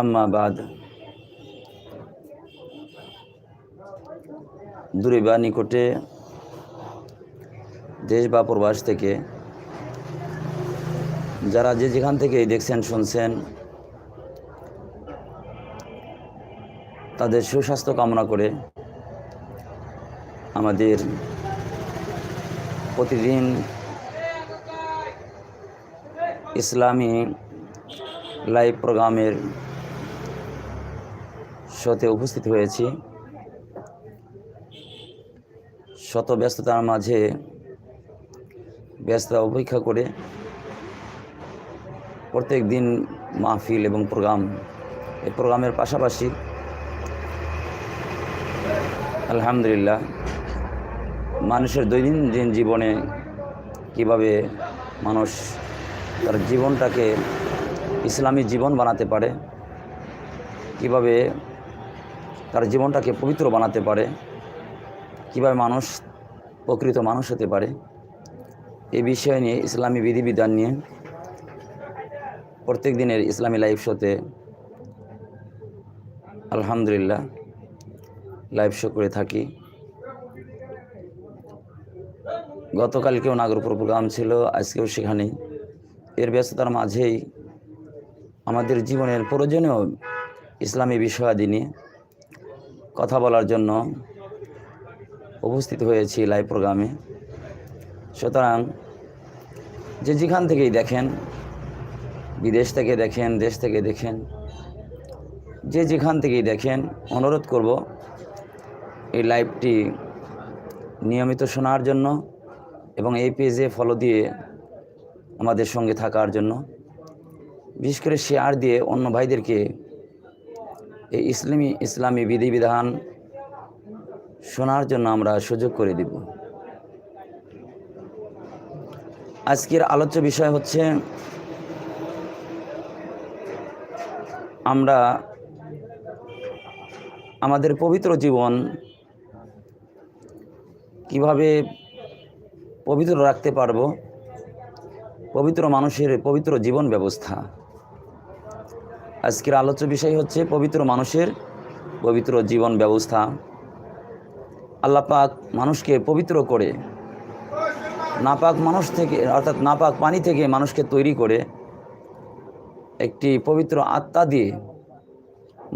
আম্মা বাদ। দূরে বা নিকটে দেশ বা প্রবাস থেকে যারা যে যেখান থেকে দেখছেন, শুনছেন, তাদের সুস্বাস্থ্য কামনা করে আমাদের প্রতিদিন ইসলামী লাইভ প্রোগ্রামের শোতে উপস্থিত হয়েছি। শত ব্যস্ততার মাঝে ব্যস্ততা উপেক্ষা করে প্রত্যেক দিন মাহফিল এবং প্রোগ্রাম, এই প্রোগ্রামের পাশাপাশি আলহামদুলিল্লাহ মানুষের দৈনন্দিন জীবনে কীভাবে মানুষ তার জীবনটাকে ইসলামী জীবন বানাতে পারে, কীভাবে তার জীবনটাকে পবিত্র বানাতে পারে, কীভাবে মানুষ, প্রকৃত মানুষ হতে পারে, এই বিষয় নিয়ে ইসলামী বিধিবিধান নিয়ে প্রত্যেক দিনের ইসলামী লাইভ শোতে আলহামদুলিল্লাহ লাইভ শো করে থাকি। গতকালকেও নাগরপুর প্রোগ্রাম ছিল, আজকেও সেখানেই। এর ব্যস্ততার মাঝেই আমাদের জীবনের প্রয়োজনীয় ইসলামী বিষয়াদি নিয়ে কথা বলার জন্য উপস্থিত হয়েছি লাইভ প্রোগ্রামে সুতরাং যে যেখান থেকেই দেখেন, বিদেশ থেকে দেখেন, দেশ থেকে দেখেন, যে যেখান থেকেই দেখেন, অনুরোধ করব এই লাইভটি নিয়মিত শোনার জন্য এবং এই পেজে ফলো দিয়ে আমাদের সঙ্গে থাকার জন্য। বিশেষ করে শেয়ার দিয়ে অন্য ভাইদেরকে এই ইসলামী ইসলামী বিধিবিধান শোনার জন্য আমরা সুযোগ করে দিব। আজকের আলোচ্য বিষয় হচ্ছে আমরা আমাদের পবিত্র জীবন কীভাবে পবিত্র রাখতে পারব? পবিত্র মানুষের পবিত্র জীবন ব্যবস্থা। আজকের আলোচ্য বিষয় হচ্ছে পবিত্র মানুষের পবিত্র জীবন ব্যবস্থা। আল্লাপাক মানুষকে পবিত্র করে, নাপাক মানুষ থেকে, অর্থাৎ নাপাক পানি থেকে মানুষকে তৈরি করে, একটি পবিত্র আত্মা দিয়ে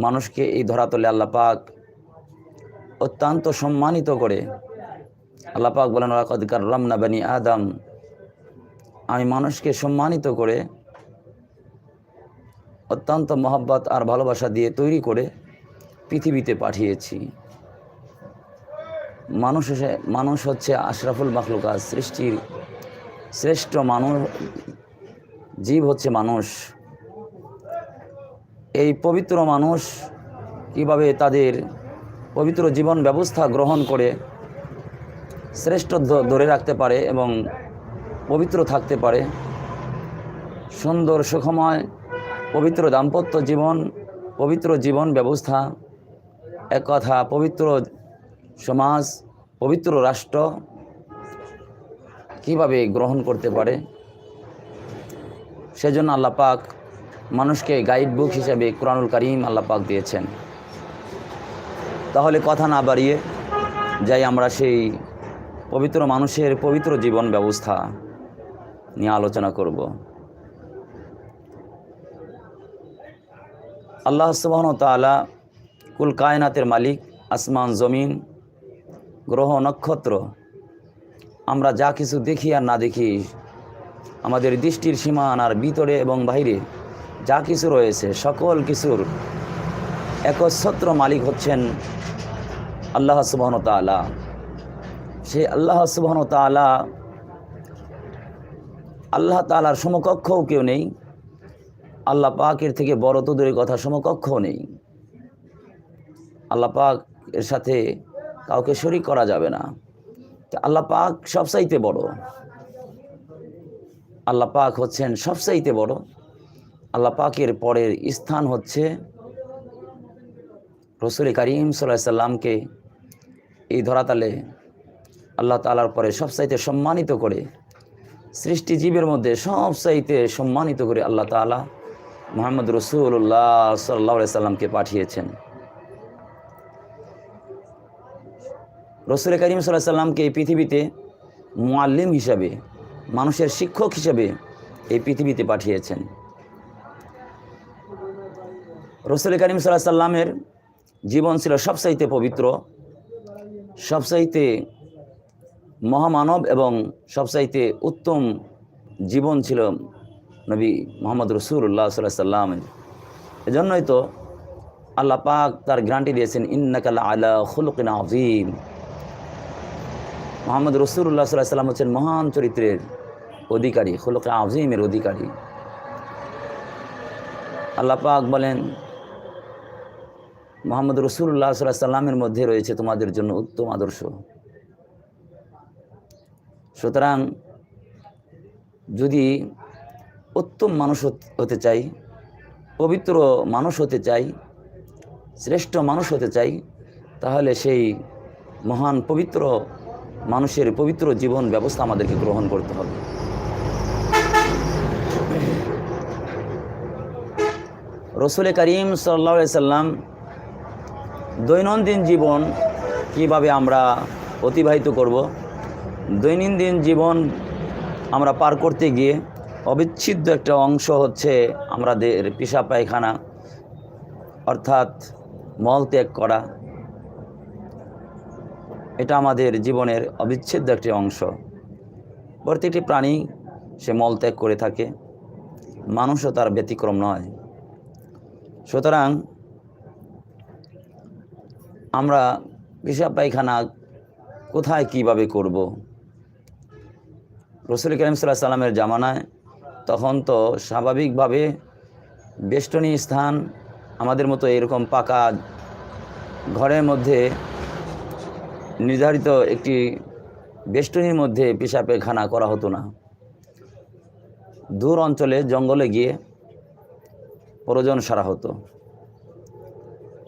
মানুষকে এই ধরাতলে আল্লাপাক অত্যন্ত সম্মানিত করে। আল্লাপাক বলেন ওয়াকদকার রমনা বানি আদম। আমি মানুষকে সম্মানিত করে অত্যন্ত মহব্বত আর ভালোবাসা দিয়ে তৈরি করে পৃথিবীতে পাঠিয়েছি। মানুষ মানুষ হচ্ছে আশরাফুল মাখলুকা সৃষ্টির শ্রেষ্ঠ মানুষ, জীব হচ্ছে মানুষ। এই পবিত্র মানুষ কীভাবে তাদের পবিত্র জীবন ব্যবস্থা গ্রহণ করে শ্রেষ্ঠ ধরে রাখতে পারে এবং পবিত্র থাকতে পারে, সুন্দর, সুখময় পবিত্র দাম্পত্য জীবন, পবিত্র জীবন ব্যবস্থা, এক কথা, পবিত্র সমাজ, পবিত্র রাষ্ট্র কীভাবে গ্রহণ করতে পারে? সেজন্য আল্লাহ পাক মানুষকে গাইড বুক হিসেবে কোরআনুল করিম আল্লাহ পাক দিয়েছেন। তাহলে কথা না বাড়িয়ে যাই আমরা সেই পবিত্র মানুষের পবিত্র জীবন ব্যবস্থা নিয়ে আলোচনা করব। আল্লাহ সুবহান তাআলা কুল কায়নাতের মালিক, আসমান, জমিন, গ্রহ, নক্ষত্র। আমরা যা কিছু দেখি আর না দেখি, আমাদের দৃষ্টির সীমানার ভিতরে এবং বাইরে যা কিছু রয়েছে, সকল কিছুর একচ্ছত্র মালিক হচ্ছেন আল্লাহ সুবহান তাআলা। সেই আল্লাহ সুবহান তাআলা আল্লাহ তাআলার সমকক্ষও কেউ নেই। আল্লাহ পাকের থেকে বড় তো দূরের কথা, সমকক্ষ নেই। আল্লাহ পাক এর সাথে কাউকে শরিক করা যাবে না। আল্লাহ পাক সবচাইতে বড়। আল্লাহ পাক হচ্ছেন সবচাইতে বড়। আল্লাহ পাকের পরের স্থান হচ্ছে রসুল করিম সাল্লামকে এই ধরাতালে আল্লাহ তালার পরে সবচাইতে সম্মানিত করে সৃষ্টি জীবের মধ্যে সবচাইতে সম্মানিত করে আল্লাহ তালা মোহাম্মদ রসুল্লাহ সাল্লাহ সাল্লামকে পাঠিয়েছেন। রসুল করিম সাল্লাহ সাল্লামকে এই পৃথিবীতে মোয়াল্লিম হিসাবে, মানুষের শিক্ষক হিসাবে এই পৃথিবীতে পাঠিয়েছেন। রসুল করিম সাল্লাহ সাল্লামের জীবন ছিল সবসাইতে পবিত্র সবসাইতে মহামানব এবং সবসাইতে উত্তম জীবন ছিল নবী মোহাম্মদ রসুল্লাহ সাল্লাহ সাল্লামের এজন্যই তো আল্লাহ পাক তার গ্রান্টি দিয়েছেন ইন্নাকাল আলা খুলকিন আজিম মোহাম্মদ রসুল্লাহ সাল্লাহ সাল্লাম হচ্ছেন মহান চরিত্রের অধিকারী খুলক আজিমের অধিকারী। আল্লাহ পাক বলেন, মোহাম্মদ রসুল্লাহ সাল্লাহ সাল্লামের মধ্যে রয়েছে তোমাদের জন্য উত্তম আদর্শ। সুতরাং যদি উত্তম মানুষ হত- চাই, পবিত্র মানুষ হতে চাই, শ্রেষ্ঠ মানুষ হতে চাই, তাহলে সেই মহান পবিত্র মানুষের পবিত্র জীবন ব্যবস্থা আমাদেরকে গ্রহণ করতে হবে। রসুল করিম সাল্লা সাল্লাম দৈনন্দিন জীবন কীভাবে আমরা অতিবাহিত করব? দৈনন্দিন জীবন আমরা পার করতে গিয়ে অবিচ্ছেদ্য একটা অংশ হচ্ছে আমাদের পেশা পায়খানা, অর্থাৎ মল ত্যাগ করা। এটা আমাদের জীবনের অবিচ্ছেদ্য একটি অংশ। প্রত্যেকটি প্রাণী সে মল ত্যাগ করে থাকে, মানুষও তার ব্যতিক্রম নয়। সুতরাং আমরা পেশাব পায়খানা কোথায় কীভাবে করব? রসুল করিম সাল্লাহ সাল্লামের জামানায় তখন তো স্বাভাবিকভাবে বেষ্টনী স্থান আমাদের মতো এরকম পাকা ঘরের মধ্যে নির্ধারিত একটি বেষ্টনীর মধ্যে পেশা পায়খানা করা হতো না। দূর অঞ্চলে জঙ্গলে গিয়ে প্রয়োজন সারা হতো।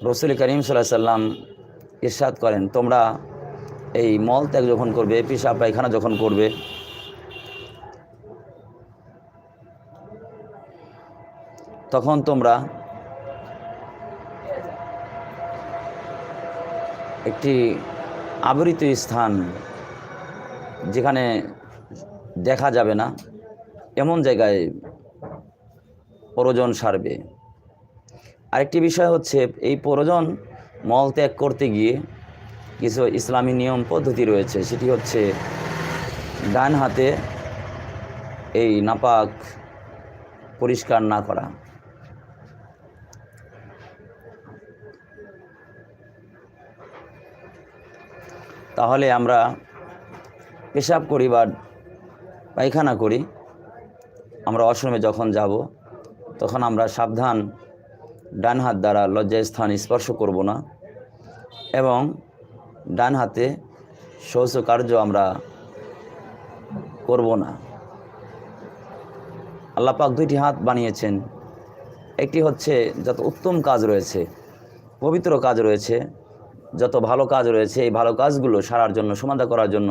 রসুল করিম সাল্লাহ সাল্লাম ইরশাদ করেন, তোমরা এই মল ত্যাগ যখন করবে, পেশাব পায়খানা যখন করবে তখন তোমরা একটি আবৃত স্থান যেখানে দেখা যাবে না, এমন জায়গায় প্রয়োজন সারবে। আরেকটি বিষয় হচ্ছে, এই প্রয়োজন মল ত্যাগ করতে গিয়ে কিছু ইসলামী নিয়ম পদ্ধতি রয়েছে। সেটি হচ্ছে, ডান হাতে এই নাপাক পরিষ্কার না করা। তাহলে আমরা পেশাব করি বা পায়খানা করি, আমরা অশ্রমে যখন যাব, তখন আমরা সাবধান ডান হাত দ্বারা লজ্জায় স্থান স্পর্শ করব না এবং ডান হাতে শৌচ কার্য আমরা করব না। আল্লাহ পাক দুইটি হাত বানিয়েছেন, একটি হচ্ছে যত উত্তম কাজ রয়েছে, পবিত্র কাজ রয়েছে যত ভালো কাজ রয়েছে, এই ভালো কাজগুলো সারার জন্য সমাধা করার জন্য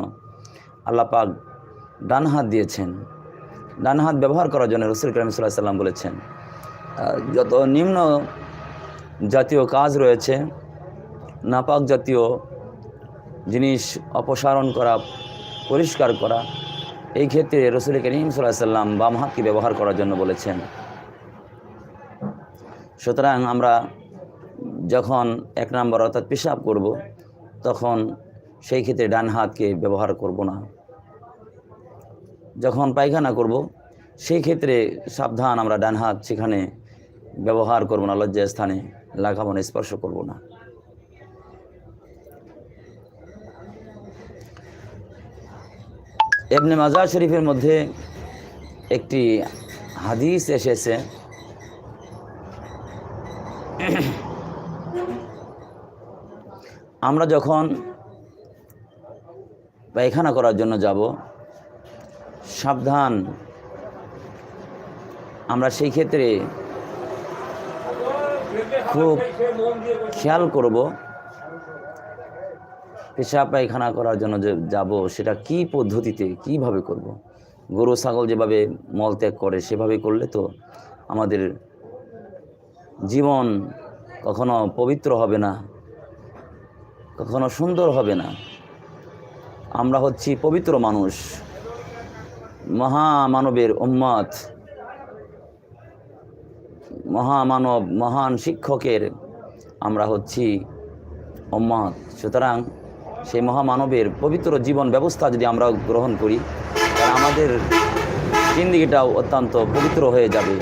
আল্লাহ পাক ডান হাত দিয়েছেন। ডান হাত ব্যবহার করার জন্য রসুল করিম সাল্লাহ সাল্লাম বলেছেন যত নিম্ন জাতীয় কাজ রয়েছে, নাপাক জাতীয় জিনিস অপসারণ করা, পরিষ্কার করা, এই ক্ষেত্রে রসুল করিম সাল্লাহ সাল্লাম বাম হাতকে ব্যবহার করার জন্য বলেছেন। সুতরাং আমরা যখন এক নম্বর অর্থাৎ পেশাব করব, তখন সেই ক্ষেত্রে ডান হাতকে ব্যবহার করব না। যখন পায়খানা করব, সেই ক্ষেত্রে সাবধান আমরা ডান হাত সেখানে ব্যবহার করব না লজ্জা স্থানে লাগাবো না, স্পর্শ করব না। এবনে মাজার শরীফের মধ্যে একটি হাদিস এসেছে আমরা যখন পায়খানা করার জন্য যাব, সাবধান আমরা সেই ক্ষেত্রে খুব খেয়াল করব পেশা পায়খানা করার জন্য যে যাব, সেটা কি পদ্ধতিতে, কীভাবে করব। গরু, ছাগল যেভাবে মল ত্যাগ করে, সেভাবে করলে তো আমাদের জীবন কখনো পবিত্র হবে না কখনো সুন্দর হবে না। আমরা হচ্ছি পবিত্র মানুষ। মহামানবের উম্মত। মহামানব, মহান শিক্ষকের আমরা হচ্ছি উম্মত। সুতরাং সেই মহামানবের পবিত্র জীবন ব্যবস্থা যদি আমরা গ্রহণ করি, তাহলে আমাদের জিন্দিগিটাও অত্যন্ত পবিত্র হয়ে যাবে।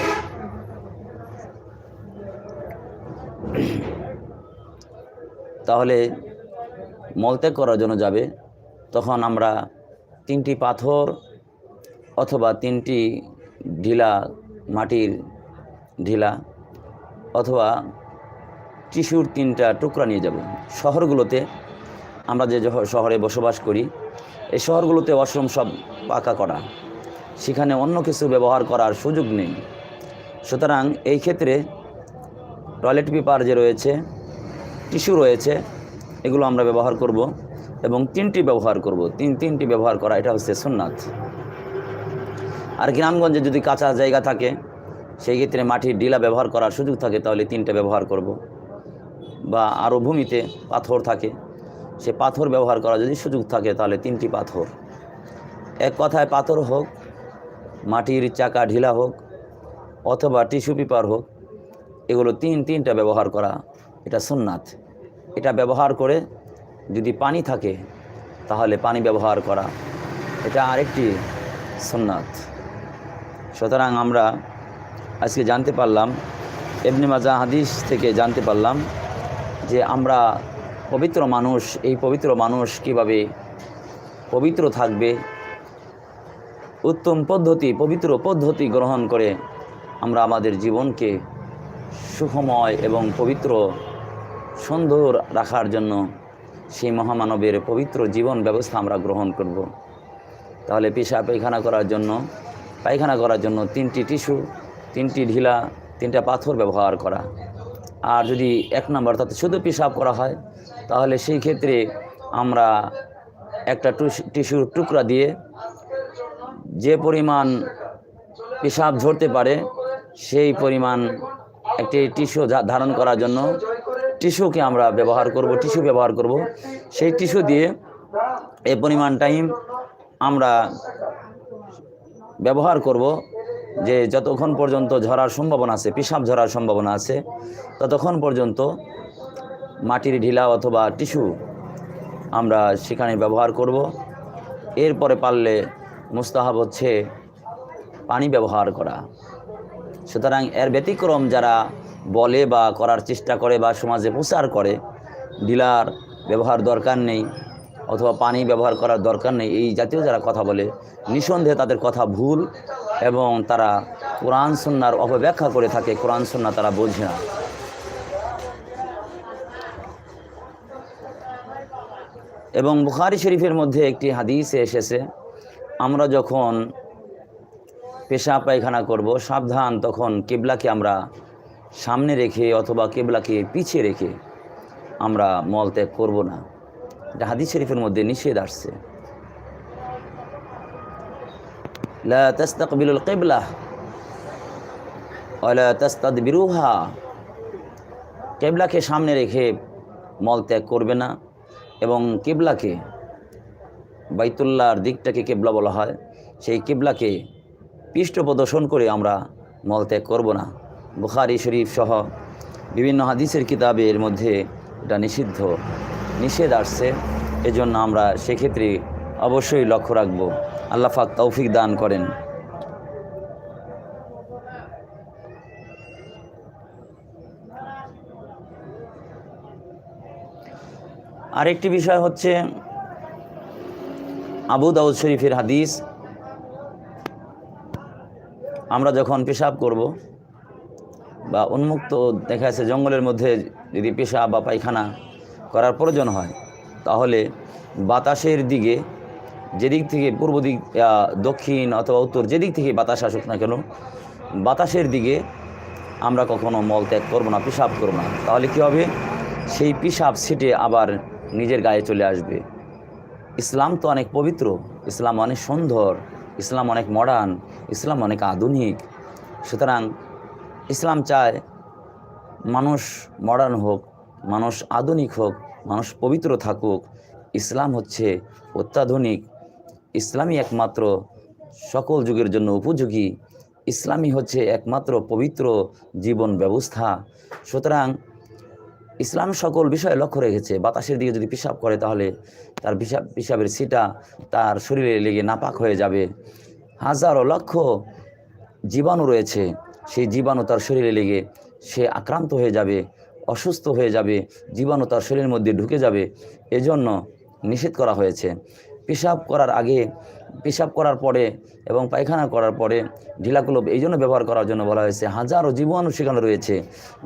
তাহলে মলত্যাগ করার জন্য যাবে, তখন আমরা তিনটি পাথর অথবা তিনটি ঢিলা মাটির ঢিলা অথবা টিস্যুর তিনটা টুকরা নিয়ে যাব। শহরগুলোতে আমরা যে শহরে বসবাস করি, এই শহরগুলোতে ওয়াশরুম সব পাকা করা। সেখানে অন্য কিছু ব্যবহার করার সুযোগ নেই। সুতরাং এই ক্ষেত্রে টয়লেট পেপার যে রয়েছে, টিস্যু রয়েছে এগুলো আমরা ব্যবহার করব এবং তিনটি ব্যবহার করব। তিন, তিনটি ব্যবহার করা, এটা হচ্ছে সুন্নাথ আর গ্রামগঞ্জে যদি কাঁচা জায়গা থাকে, সেই ক্ষেত্রে মাটির ডিলা ব্যবহার করার সুযোগ থাকে, তাহলে তিনটে ব্যবহার করব। বা আরও ভূমিতে পাথর থাকে, সে পাথর ব্যবহার করা যদি সুযোগ থাকে, তাহলে তিনটি পাথর। এক কথায় পাথর হোক, মাটির চাকা ঢিলা হোক, অথবা টিস্যু পেপার হোক, এগুলো তিন, তিনটা ব্যবহার করা, এটা সুন্নাত। এটা ব্যবহার করে যদি পানি থাকে, তাহলে পানি ব্যবহার করা। এটা আরেকটি সুন্নাত। সুতরাং আমরা আজকে জানতে পারলাম এমনি মাজা হাদিস থেকে জানতে পারলাম যে আমরা পবিত্র মানুষ, এই পবিত্র মানুষ কীভাবে পবিত্র থাকবে, উত্তম পদ্ধতি, পবিত্র পদ্ধতি গ্রহণ করে আমরা আমাদের জীবনকে সুখময় এবং পবিত্র সুন্দর রাখার জন্য সেই মহামানবের পবিত্র জীবন ব্যবস্থা আমরা গ্রহণ করব। তাহলে পেশা পায়খানা করার জন্য, পায়খানা করার জন্য তিনটি টিস্যু, তিনটি ঢিলা, তিনটা পাথর ব্যবহার করা আর যদি এক নম্বর তাতে শুধু পেশাব করা হয়, তাহলে সেই ক্ষেত্রে আমরা একটা টুস- টিস্যুর টুকরা দিয়ে যে পরিমাণ পেশাব ঝরতে পারে, সেই পরিমাণ একটি টিস্যু ধারণ করার জন্য টিস্যুকে আমরা ব্যবহার করব, টিস্যু ব্যবহার করব। সেই টিস্যু দিয়ে এই পরিমাণ টাইম আমরা ব্যবহার করব যে যতক্ষণ পর্যন্ত ঝরার সম্ভাবনা আছে, পেশাব ঝরার সম্ভাবনা আছে, ততক্ষণ পর্যন্ত মাটির ঢিলা অথবা টিস্যু আমরা সেখানে ব্যবহার করব। এরপরে পারলে মুস্তাহাব হচ্ছে পানি ব্যবহার করা। সুতরাং এর ব্যতিক্রম যারা বলে বা করার চেষ্টা করে বা সমাজে প্রচার করে, ডিলার ব্যবহার দরকার নেই অথবা পানি ব্যবহার করার দরকার নেই, এই জাতীয় যারা কথা বলে নিঃসন্দেহে তাদের কথা ভুল এবং তারা কোরআন সন্ন্যার অপব্যাখ্যা করে থাকে, কোরআন সন্না তারা বোঝে না। এবং বুখারি শরীফের মধ্যে একটি হাদিসে এসেছে, আমরা যখন পেশা পায়খানা করব, সাবধান তখন কেবলাকে আমরা সামনে রেখে অথবা কেবলাকে পিছিয়ে রেখে আমরা মল ত্যাগ করব না। এটা হাদিস শরীফের মধ্যে নিষেধ আসছে। লা কিবলা ওয়ালা তাস্তাদবিরুহা। কেবলাকে সামনে রেখে মল ত্যাগ করবে না এবং কেবলাকে বাইতুল্লাহর দিকটাকে কেবলা বলা হয়, সেই কেবলাকে পৃষ্ঠ প্রদর্শন করে আমরা মলত্যাগ করব না। বুখারি শরীফ সহ বিভিন্ন হাদিসের কিতাবের মধ্যে এটা নিষিদ্ধ, নিষেধ আসছে। এজন্য আমরা সেক্ষেত্রে অবশ্যই লক্ষ্য রাখব। আল্লাহ পাক তৌফিক দান করেন। আরেকটি বিষয় হচ্ছে আবু দাউদ শরীফের হাদিস। আমরা যখন পেশাব করব বা উন্মুক্ত দেখা যাচ্ছে জঙ্গলের মধ্যে যদি পেশাব বা পায়খানা করার প্রয়োজন হয়, তাহলে বাতাসের দিকে যেদিক থেকে পূর্ব দিক দক্ষিণ অথবা উত্তর যেদিক থেকে বাতাস আসুক না কেন, বাতাসের দিকে আমরা কখনো মল ত্যাগ করব না, পেশাব করব না। তাহলে কী হবে? সেই পেশাব ছিটে আবার নিজের গায়ে চলে আসবে। ইসলাম তো অনেক পবিত্র, ইসলাম অনেক সুন্দর, ইসলাম অনেক মডার্ন ইসলাম অনেক আধুনিক। সুতরাং ইসলাম চায় মানুষ মডার্ন হোক, মানুষ আধুনিক হোক, মানুষ পবিত্র থাকুক। ইসলাম হচ্ছে অত্যাধুনিক, ইসলামই একমাত্র সকল যুগের জন্য উপযোগী। ইসলামই হচ্ছে একমাত্র পবিত্র জীবন ব্যবস্থা। সুতরাং ইসলাম সকল বিষয়ে লক্ষ্য রেখেছে। বাতাসের দিকে যদি পিসাব করে, তাহলে তার পিসাব পিসাবের সিটা তার শরীরে লেগে নাপাক হয়ে যাবে। হাজারো লক্ষ জীবাণু রয়েছে। সেই জীবাণু তার শরীরে লেগে সে আক্রান্ত হয়ে যাবে, অসুস্থ হয়ে যাবে, জীবাণু তার শরীরের মধ্যে ঢুকে যাবে। এজন্য নিষেধ করা হয়েছে। পেশাব করার আগে, পেশাব করার পরে এবং পায়খানা করার পরে ঢিলাকুলুপ এই জন্য ব্যবহার করার জন্য বলা হয়েছে, হাজারো জীবাণু সেখানে রয়েছে।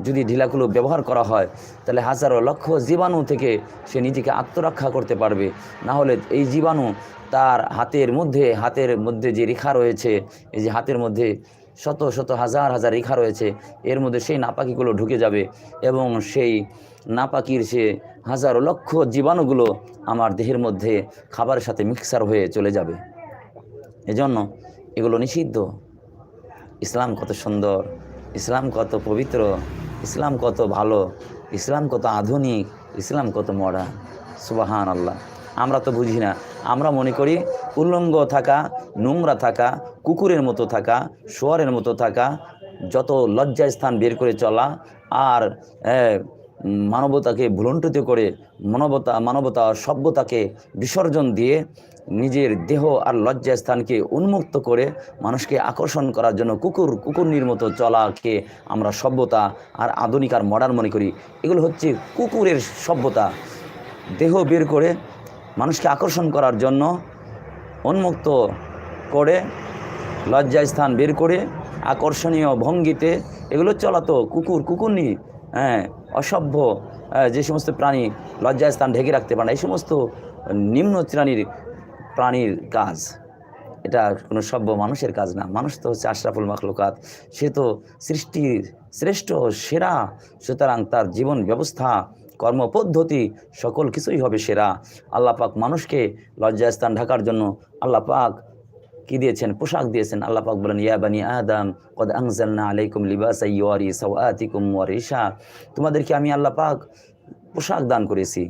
যদি ঢিলাকুলুপ ব্যবহার করা হয়, তাহলে হাজারো লক্ষ জীবাণু থেকে সে নিজেকে আত্মরক্ষা করতে পারবে। না হলে এই জীবাণু তার হাতের মধ্যে হাতের মধ্যে যে রেখা রয়েছে, এই যে হাতের মধ্যে শত শত হাজার হাজার রেখা রয়েছে। এর মধ্যে সেই নাপাকিগুলো ঢুকে যাবে এবং সেই নাপাকির সে হাজারো লক্ষ জীবাণুগুলো আমার দেহের মধ্যে খাবারের সাথে মিক্সার হয়ে চলে যাবে। এজন্য এগুলো নিষিদ্ধ। ইসলাম কত সুন্দর, ইসলাম কত পবিত্র, ইসলাম কত ভালো, ইসলাম কত আধুনিক, ইসলাম কত মডার্ন সুবাহান আল্লাহ আমরা তো বুঝি না। আমরা মনে করি উল্লঙ্গ থাকা, নোংরা থাকা, কুকুরের মতো থাকা, শোয়ারের মতো থাকা, যত লজ্জা স্থান বের করে চলা আর মানবতাকে ভুলণ্ঠিত করে মানবতা মানবতা সভ্যতাকে বিসর্জন দিয়ে নিজের দেহ আর লজ্জা স্থানকে উন্মুক্ত করে মানুষকে আকর্ষণ করার জন্য কুকুর, কুকুরনির মতো চলাকে আমরা সভ্যতা আর আধুনিক আর মডার্ন মনে করি। এগুলো হচ্ছে কুকুরের সভ্যতা। দেহ বের করে মানুষকে আকর্ষণ করার জন্য উন্মুক্ত করে লজ্জা স্থান বের করে আকর্ষণীয় ভঙ্গিতে এগুলো চলাতো কুকুর কুকুরনি হ্যাঁ অসভ্য হ্যাঁ, যে সমস্ত প্রাণী লজ্জা স্থান ঢেকে রাখতে পারে না এই সমস্ত নিম্ন শ্রেণির প্রাণীর কাজ এটা কোনো সভ্য মানুষের কাজ না। মানুষ তো হচ্ছে আশরাফুল মাখলুকাত সে তো সৃষ্টির শ্রেষ্ঠ সেরা সুতরাং তার জীবন ব্যবস্থা কর্মপদ্ধতি, সকল কিছুই হবে সেরা। আল্লাহ পাক মানুষকে লজ্জাস্থান ঢাকার জন্য আল্লাহ পাক কি দিয়েছেন? পোশাক দিয়েছেন। আল্লাহ পাক বলেন, ইয়া বানি আদম, কদ আনজালনা আলাইকুম লিবাসা ইউয়ারি সাওয়াতিকুম ওয়া রিশা তোমাদেরকে আমি আল্লাহ পাক পোশাক দান করেছি।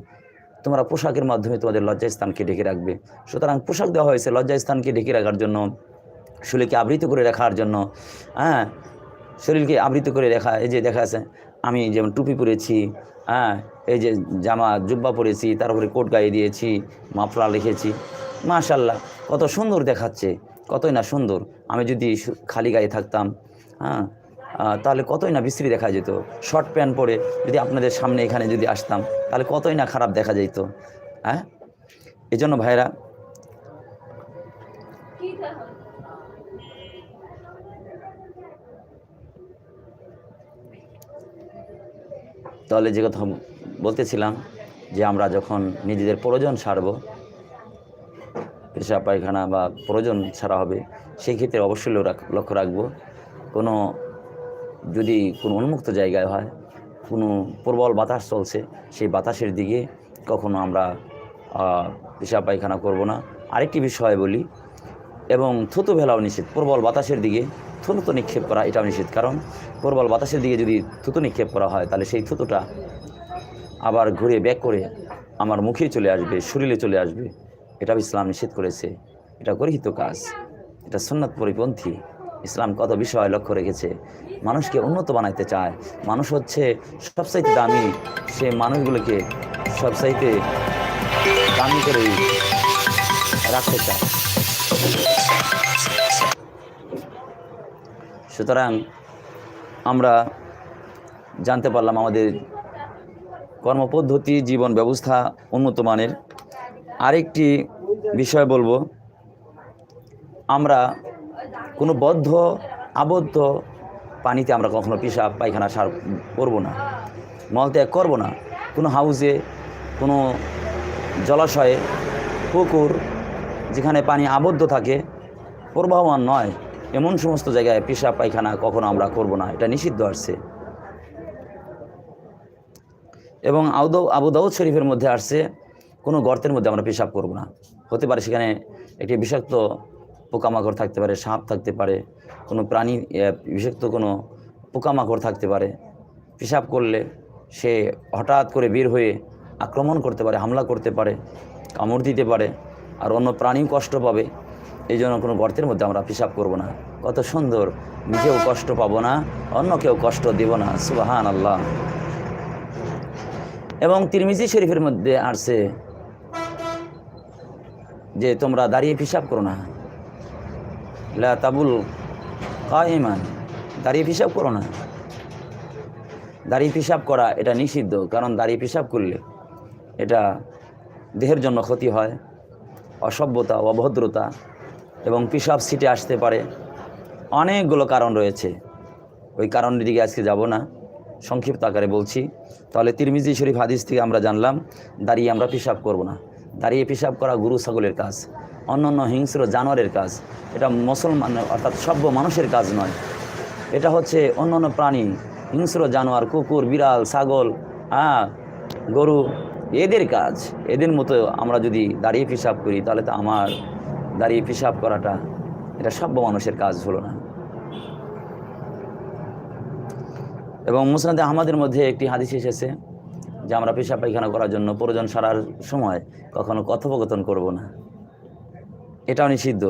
তোমরা পোশাকের মাধ্যমে তোমাদের লজ্জাস্থানকে ঢেকে রাখবে। সুতরাং পোশাক দেওয়া হয়েছে লজ্জাস্থানকে ঢেকে রাখার জন্য, শরীরকে আবৃত করে রাখার জন্য। হ্যাঁ শরীরকে আবৃত করে রাখা, এই যে দেখা আছে আমি যেমন টুপি পরেছি হ্যাঁ এই যে জামা, জুব্বা পরেছি, তারপরে কোট গায়ে দিয়েছি মাফলা লিখেছি মাশাল্লাহ কত সুন্দর দেখাচ্ছে, কতই না সুন্দর। আমি যদি খালি গায়ে থাকতাম হ্যাঁ তাহলে কতই না বিশ্রী দেখা যেত। শর্ট প্যান্ট পরে যদি আপনাদের সামনে এখানে যদি আসতাম, তাহলে কতই না খারাপ দেখা যেত হ্যাঁ? এই জন্য ভাইরা তাহলে যে কথা বলতেছিলাম যে আমরা যখন নিজেদের প্রয়োজন সারব পেশা পায়খানা বা প্রয়োজন ছাড়া হবে, সেই ক্ষেত্রে অবশ্যই লক্ষ্য রাখব। কোনো, যদি কোনো উন্মুক্ত জায়গায় হয়, কোনো প্রবল বাতাস চলছে, সেই বাতাসের দিকে কখনো আমরা পেশা পায়খানা করব না। আরেকটি বিষয় বলি, এবং থুতু ভেলাও নিষেধ, প্রবল বাতাসের দিকে থুতু নিক্ষেপ করা, এটাও নিষেধ। কারণ প্রবল বাতাসের দিকে যদি থুতু নিক্ষেপ করা হয়, তাহলে সেই থুতুটা আবার ঘুরে ব্যাক করে আমার মুখে চলে আসবে, শরীরে চলে আসবে। এটাও ইসলাম নিষেধ করেছে। এটা গরহিত কাজ। এটা সুন্নত পরিপন্থী। ইসলাম কত বিষয় লক্ষ্য রেখেছে? মানুষকে উন্নত বানাইতে চায়। মানুষ হচ্ছে সবচাইতে দামি। সে মানুষগুলোকে সবচাইতে দামি করে রাখতে চায়। সুতরাং আমরা জানতে পারলাম আমাদের কর্মপদ্ধতি, জীবন ব্যবস্থা উন্নত মানের। আরেকটি বিষয় বলব, আমরা কোনো বদ্ধ, আবদ্ধ পানিতে আমরা কখনো পেশাব, পায়খানা সার করব না মলত্যাগ করব না। কোনো হাউসে, কোনো জলাশয়ে, পুকুর যেখানে পানি আবদ্ধ থাকে, প্রবাহমান নয়। এমন সমস্ত জায়গায় পেশাব পায়খানা কখনো আমরা করব না, এটা নিষিদ্ধ আসছে। এবং আউদ আবু দাউদ শরীফের মধ্যে আসছে, কোনো গর্তের মধ্যে আমরা পেশাব করব না। হতে পারে সেখানে একটি বিষাক্ত পোকামাকড় থাকতে পারে, সাপ থাকতে পারে, কোনো প্রাণী বিষাক্ত কোনো পোকামাকড় থাকতে পারে। পেশাব করলে সে হঠাৎ করে বের হয়ে আক্রমণ করতে পারে, হামলা করতে পারে, কামড় দিতে পারে, আর অন্য প্রাণীও কষ্ট পাবে। এই জন্য কোনো গর্তের মধ্যে আমরা পেশাব করব না। কত সুন্দর, নিজেও কষ্ট পাবো না অন্য কেউ কষ্ট দেব না সুবাহান আল্লাহ এবং তিরমিজি শরীফের মধ্যে আসছে যে তোমরা দাঁড়িয়ে পেশাব করো না। তাবুল কাইমান দাঁড়িয়ে পেশাব করো না। দাঁড়িয়ে পেশাব করা এটা নিষিদ্ধ, কারণ দাঁড়িয়ে পেশাব করলে এটা দেহের জন্য ক্ষতি হয়। অসভ্যতা, অভদ্রতা এবং পেশাব সিটে আসতে পারে। অনেকগুলো কারণ রয়েছে। ওই কারণের দিকে আজকে যাব না। সংক্ষিপ্ত আকারে বলছি। তাহলে তিরমিজি শরীফ হাদিস থেকে আমরা জানলাম, দাঁড়িয়ে আমরা পেশাব করব না। দাঁড়িয়ে পেশাব করা গুরু ছাগলের কাজ, অন্যান্য হিংস্র জানোয়ারের কাজ। এটা মুসলমান, অর্থাৎ সভ্য মানুষের কাজ নয়। এটা হচ্ছে অন্যান্য প্রাণী, হিংস্র জানোয়ার, কুকুর, বিড়াল, ছাগল হ্যাঁ গরু, এদের কাজ। এদের মতো আমরা যদি দাঁড়িয়ে পেশাব করি, তাহলে তো আমার দাঁড়িয়ে পেশাব করাটা, এটা সভ্য মানুষের কাজ হলো না। এবং মুসনাদে আহমদের মধ্যে একটি হাদিস এসেছে যে আমরা পেশাব পায়খানা করার জন্য প্রয়োজন সারার সময় কখনো কথোপকথন করব না। এটাও নিষিদ্ধ।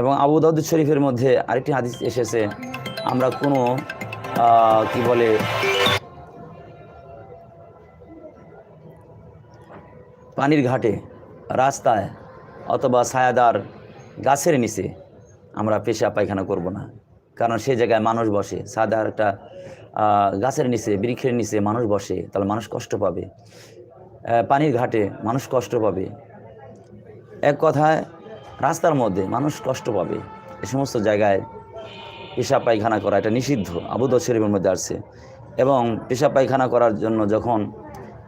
এবং আবু দাউদ শরীফের মধ্যে আরেকটি হাদিস এসেছে, আমরা কোনো কি বলে, পানির ঘাটে রাস্তায় অথবা ছায়াদার গাছের নিচে আমরা পেশা পায়খানা করব না। কারণ সেই জায়গায় মানুষ বসে। ছায়াদার একটা গাছের নিচে, বৃক্ষের নিচে মানুষ বসে, তাহলে মানুষ কষ্ট পাবে। পানির ঘাটে মানুষ কষ্ট পাবে। এক কথায়, রাস্তার মধ্যে মানুষ কষ্ট পাবে। এ সমস্ত জায়গায় পেশা পায়খানা করা এটা নিষিদ্ধ। আবুদ শরীফের মধ্যে আসছে। এবং পেশা পায়খানা করার জন্য যখন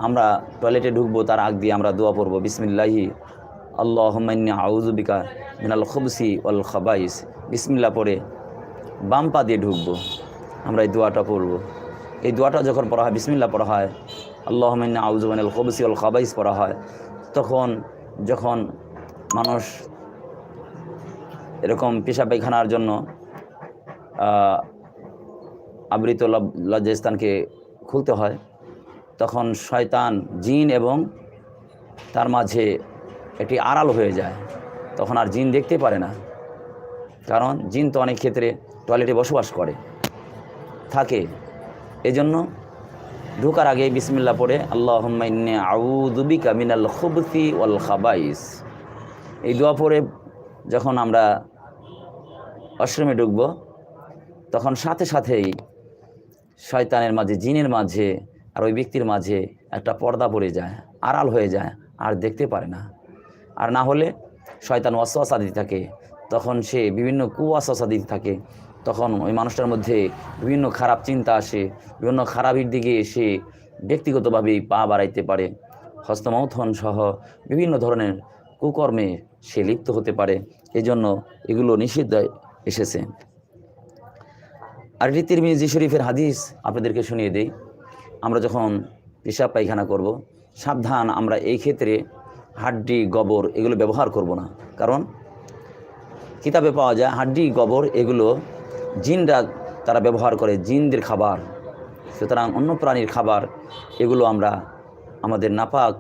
আমরা টয়লেটে ঢুকবো, তার আগ দিয়ে আমরা দোয়া পড়ব, বিসমিল্লাহি আল্লাহ আউজুবিকা মিনাল খবসি ওয়াল খাবাইস। বিসমিল্লা পড়ে বাম পা দিয়ে ঢুকবো, আমরা এই দোয়াটা পড়ব। এই দোয়াটা যখন পড়া হয় বিসমিল্লা পড়া হয় আল্লাহ আউজুবান খবসি ওয়াল খাবাইস পড়া হয়, তখন যখন মানুষ এরকম পেশা পায়খানার জন্য আবৃত লজ্জাস্থানকে খুলতে হয় তখন শয়তান, জিন এবং তার মাঝে এটি আড়াল হয়ে যায়। তখন আর জিন দেখতে পারে না। কারণ জিন তো অনেক ক্ষেত্রে টয়লেটে বসবাস করে, থাকে। এজন্য ঢোকার আগে বিসমিল্লা পড়ে আল্লাহ আউদুবিকা মিনাল খুবতি ওয়াল খাবাইস। এই দোয়া পড়ে যখন আমরা অশ্রমে ঢুকবো, তখন সাথে সাথেই শয়তানের মাঝে, জিনের মাঝে আর ওই ব্যক্তির মাঝে একটা পর্দা পড়ে যায়, আড়াল হয়ে যায়, আর দেখতে পারে না। আর না হলে শয়তান ওয়াসওয়াসা দিতে থাকে। তখন সে বিভিন্ন কুয়াশা দিতে থাকে। তখন ওই মানুষটার মধ্যে বিভিন্ন খারাপ চিন্তা আসে, বিভিন্ন খারাপের দিকে সে ব্যক্তিগতভাবেই পা বাড়াইতে পারে। হস্তমৌথন সহ বিভিন্ন ধরনের কুকর্মে সে লিপ্ত হতে পারে। এজন্য এগুলো নিষিদ্ধ এসেছে। আর রীতির মিজি শরীফের হাদিস আপনাদেরকে শুনিয়ে দেই। আমরা যখন পেশাব পায়খানা করব, সাবধান আমরা এই ক্ষেত্রে হাড্ডি, গোবর এগুলো ব্যবহার করব না। কারণ কিতাবে পাওয়া যায় হাড্ডি, গোবর এগুলো জিনরা তারা ব্যবহার করে, জিনদের খাবার। সুতরাং অন্য প্রাণীর খাবার এগুলো আমরা আমাদের নাপাক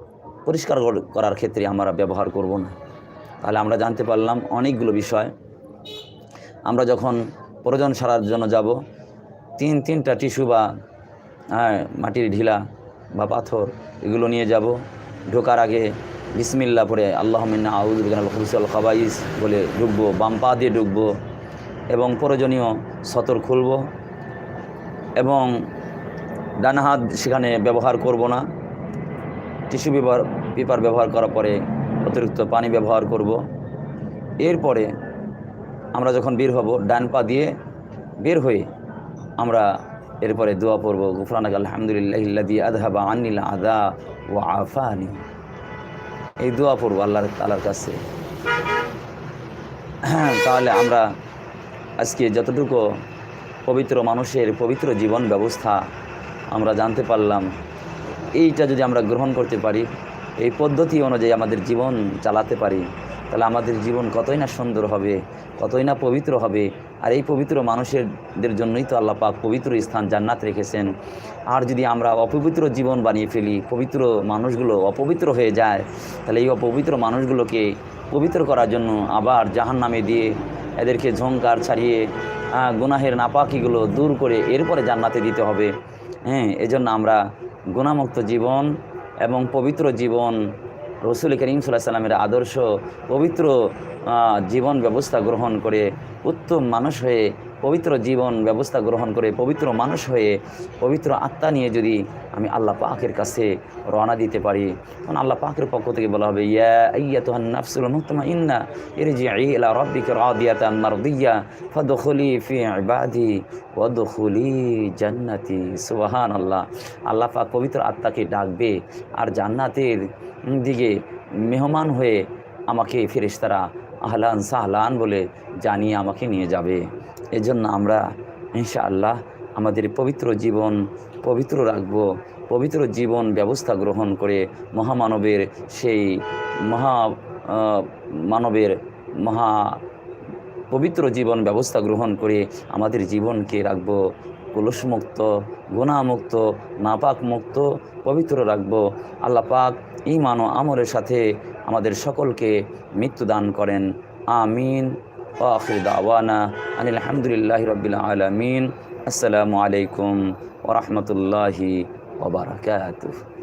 পরিষ্কার করার ক্ষেত্রে আমরা ব্যবহার করব না। তাহলে আমরা জানতে পারলাম অনেকগুলো বিষয়। আমরা যখন প্রয়োজন সারার জন্য যাব, তিন, তিনটা টিস্যু বা মাটির ঢিলা বা পাথর এগুলো নিয়ে যাব। ঢোকার আগে বিসমিল্লা পরে আল্লাহ মিন্না আউদুল খুবসল খাবাইস বলে ঢুকবো, বাম পা দিয়ে ঢুকবো এবং প্রয়োজনীয় সতর খুলব এবং ডান হাত সেখানে ব্যবহার করব না। টিস্যু পেপার পেপার ব্যবহার করার পরে অতিরিক্ত পানি ব্যবহার করব। এরপরে আমরা যখন বের হব, ডান পা দিয়ে বের হয়ে আমরা এরপরে দোয়া পড়ব, গুফরানাক আলহামদুলিল্লাহ আদহাবা আনিল আদা ও আফানি। এই দোয়া পড়ব আল্লাহর তালার কাছে। তাহলে আমরা আজকে যতটুকু পবিত্র মানুষের পবিত্র জীবন ব্যবস্থা আমরা জানতে পারলাম, এইটা যদি আমরা গ্রহণ করতে পারি, এই পদ্ধতি অনুযায়ী আমাদের জীবন চালাতে পারি তাহলে আমাদের জীবন কতই না সুন্দর হবে, কতই না পবিত্র হবে। আর এই পবিত্র মানুষেরদের জন্যই তো আল্লাহ পাক পবিত্র স্থান জান্নাত রেখেছেন। আর যদি আমরা অপবিত্র জীবন বানিয়ে ফেলি, পবিত্র মানুষগুলো অপবিত্র হয়ে যায়, তাহলে এই অপবিত্র মানুষগুলোকে পবিত্র করার জন্য আবার জাহান নামে দিয়ে এদেরকে ঝঙ্কার ছাড়িয়ে গুনাহের নাপাকিগুলো দূর করে এরপরে জান্নাতে দিতে হবে। হ্যাঁ এজন্য আমরা গুণামুক্ত জীবন এবং পবিত্র জীবন রসুল করিম সাল্লাহ সাল্লামের আদর্শ, পবিত্র জীবন ব্যবস্থা গ্রহণ করে, উত্তম মানুষ হয়ে, পবিত্র জীবন ব্যবস্থা গ্রহণ করে, পবিত্র মানুষ হয়ে, পবিত্র আত্মা নিয়ে যদি আমি আল্লাহ পাকের কাছে রওনা দিতে পারি, তখন আল্লাহ পাকের পক্ষ থেকে বলা হবে, ইয়া ইয়া তোহান নাফসুল মুহতমা ইন্না ইরজিই ইলা রাব্বিকা রাদিয়াতান মারদিয়া, ফাদখুলি ফি ইবাদি, ওয়াদখুলি জান্নাতি। সুবহানাল্লাহ। আল্লাহ পাক পবিত্র আত্মাকে ডাকবে, আর জান্নাতের দিকে মেহমান হয়ে আমাকে ফেরেশতারা আহলান সাহলান বলে জানিয়ে আমাকে নিয়ে যাবে। এজন্য আমরা ইনশাআল্লাহ আমাদের পবিত্র জীবন পবিত্র রাখব, পবিত্র জীবন ব্যবস্থা গ্রহণ করে মহামানবের সেই মহা মানবের মহা পবিত্র জীবন ব্যবস্থা গ্রহণ করে আমাদের জীবনকে রাখব। কলুষমুক্ত, গুণামুক্ত নাপাক মুক্ত পবিত্র রাখব। আল্লাহ পাক ইমান ও আমরের সাথে আমাদের সকলকে মৃত্যু দান করেন। আমিন। ও আখির দাওয়ানা আনিল আলহামদুলিল্লাহ রবিল আলমিন। আসসালামু আলাইকুম ওরহমতুল্লাহি ওবরাকাতুহ